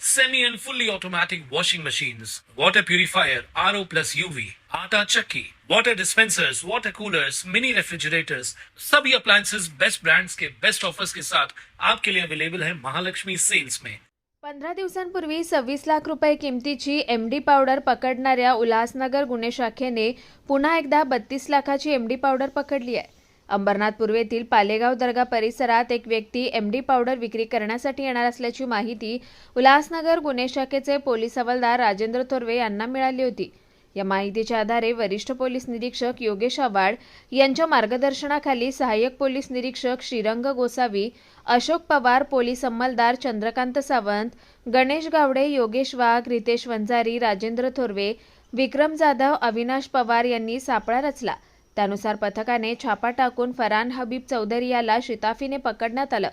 semi and fully automatic washing machines, water purifier, RO plus UV, आटा चक्की, water dispensers, water coolers, mini refrigerators, सभी appliances best brands के best offers के साथ आपके लिए अवेलेबल है महालक्ष्मी सेल्स में पंधरा दिवसांपूर्वी सव्वीस लाख रुपये किमतीची एम डी पावडर पकडणाऱ्या उल्हासनगर गुन्हे शाखेने पुन्हा एकदा बत्तीस लाखाची एम डी पावडर पकडली आहे. अंबरनाथ पूर्वेतील पालेगाव दर्गा परिसरात एक व्यक्ती एम डी पावडर विक्री करण्यासाठी येणार असल्याची माहिती उल्हासनगर गुन्हे शाखेचे पोलीस हवालदार राजेंद्र थोरवे यांना मिळाली होती. या माहितीच्या आधारे वरिष्ठ पोलीस निरीक्षक योगेश आव्हाड यांच्या मार्गदर्शनाखाली सहाय्यक पोलीस निरीक्षक श्रीरंग गोसावी अशोक पवार पोलीस अंमलदार चंद्रकांत सावंत गणेश गावडे योगेश वाघ रितेश वंजारी राजेंद्र थोरवे विक्रम जाधव अविनाश पवार यांनी सापळा रचला. त्यानुसार पथकाने छापा टाकून फरान हबीब चौधरी याला शिताफीने पकडण्यात आलं.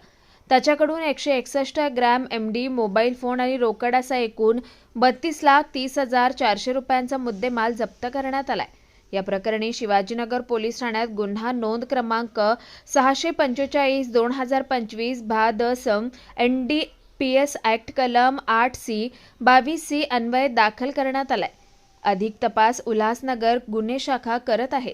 त्याच्याकडून एकशे एकसष्ट gram M D mobile phone आणि रोकड असा एकूण बत्तीस लाख तीस हजार चारशे रुपयांचा मुद्देमाल जप्त करण्यात आलाय. या प्रकरणी शिवाजीनगर पोलीस ठाण्यात गुन्हा नोंद क्रमांक सहाशे पंचेचाळीस दोन हजार पंचवीस भा द सम N D P S act कलम आठ सी बावीस सी अन्वय दाखल करण्यात आलाय. अधिक तपास उल्हासनगर गुन्हे शाखा करत आहे.